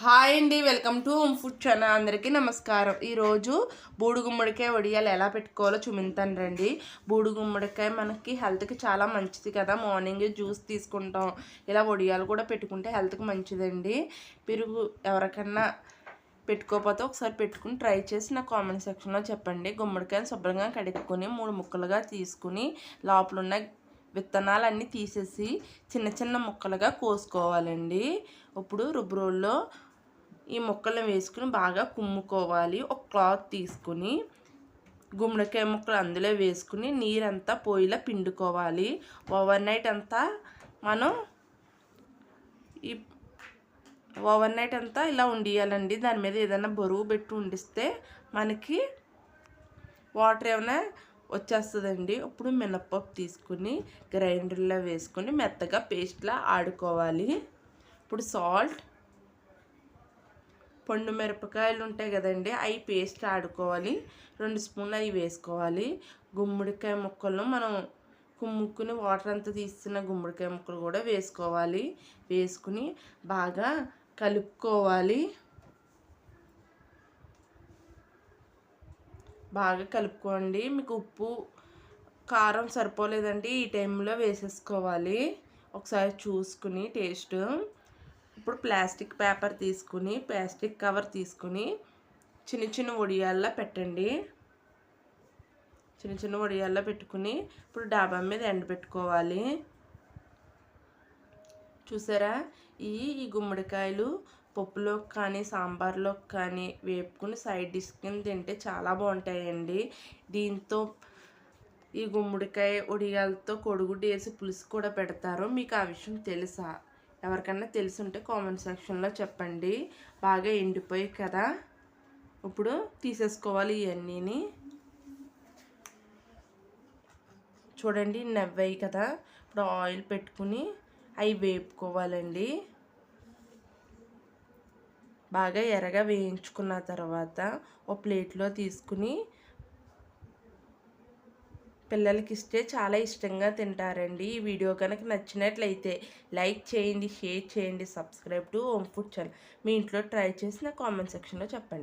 Hi అండి welcome to home food channel అందరికీ నమస్కారం. ఈరోజు బూడిగుమ్మడికాయ వడియాలు ఎలా పెట్టుకోవాలో చూపించాను రండి. బూడుగుమ్మడికాయ మనకి హెల్త్కి చాలా మంచిది కదా. మార్నింగ్ జ్యూస్ తీసుకుంటాం. ఇలా వడియాలు కూడా పెట్టుకుంటే హెల్త్కి మంచిదండి. పెరుగు ఎవరికన్నా పెట్టుకోకపోతే ఒకసారి పెట్టుకుని ట్రై చేసి నా కామెంట్ సెక్షన్లో చెప్పండి. గుమ్మడికాయని శుభ్రంగా కడుక్కొని మూడు ముక్కలుగా తీసుకుని లోపల ఉన్న విత్తనాలన్నీ తీసేసి చిన్న చిన్న ముక్కలుగా కోసుకోవాలండి. ఇప్పుడు రుబ్బురోల్లో ఈ ముక్కలను వేసుకుని బాగా కుమ్ముకోవాలి. ఒక క్లాత్ తీసుకుని గుమ్మడికాయ ముక్కలు అందులో వేసుకుని నీరంతా పోయిలా పిండుకోవాలి. ఓవర్ నైట్ అంతా మనం ఈ ఓవర్ నైట్ అంతా ఇలా ఉండియాలండి. దాని మీద ఏదైనా బరువు పెట్టి ఉండిస్తే మనకి వాటర్ ఏమైనా వచ్చేస్తుందండి. ఇప్పుడు మినప్పప్పు తీసుకుని గ్రైండర్లో వేసుకొని మెత్తగా పేస్ట్లా ఆడుకోవాలి. ఇప్పుడు సాల్ట్ పండు మిరపకాయలు ఉంటాయి కదండి అవి పేస్ట్ ఆడుకోవాలి. రెండు స్పూన్లు అవి వేసుకోవాలి. గుమ్మడికాయ ముక్కలు మనం కుమ్ముక్కుని వాటర్ అంతా తీస్తున్న గుమ్మడికాయ ముక్కలు కూడా వేసుకోవాలి. వేసుకుని బాగా కలుపుకోవాలి. బాగా కలుపుకోండి. మీకు ఉప్పు కారం సరిపోలేదంటే ఈ టైంలో వేసేసుకోవాలి. ఒకసారి చూసుకుని టేస్ట్ ఇప్పుడు ప్లాస్టిక్ పేపర్ తీసుకుని ప్లాస్టిక్ కవర్ తీసుకుని చిన్న చిన్న వడియాల్లో పెట్టండి. చిన్న చిన్న వడియాల్లో పెట్టుకుని ఇప్పుడు డాబా మీద ఎండ పెట్టుకోవాలి. చూసారా? ఈ ఈ గుమ్మడికాయలు పప్పులోకి కానీ సాంబార్లోకి కానీ వేపుకుని సైడ్ డిష్ కింద తింటే చాలా బాగుంటాయండి. దీంతో ఈ గుమ్మడికాయ ఉడియాలతో కొడుగుడ్డు వేసి పులుసు కూడా పెడతారు. మీకు ఆ విషయం తెలుసా? ఎవరికన్నా తెలుసుంటే కామెంట్ సెక్షన్లో చెప్పండి. బాగా ఎండిపోయి కదా. ఇప్పుడు తీసేసుకోవాలి ఇవన్నీని చూడండి నవ్వాయి కదా. ఇప్పుడు ఆయిల్ పెట్టుకుని అవి వేపుకోవాలండి. బాగా ఎర్రగా వేయించుకున్న తర్వాత ఒక ప్లేట్లో తీసుకుని పిల్లలకి ఇస్తే చాలా ఇష్టంగా తింటారండి. ఈ వీడియో కనుక నచ్చినట్లయితే లైక్ చేయండి షేర్ చేయండి subscribe to home food channel. మీ ఇంట్లో ట్రై చేసి నా కామెంట్ సెక్షన్లో చెప్పండి.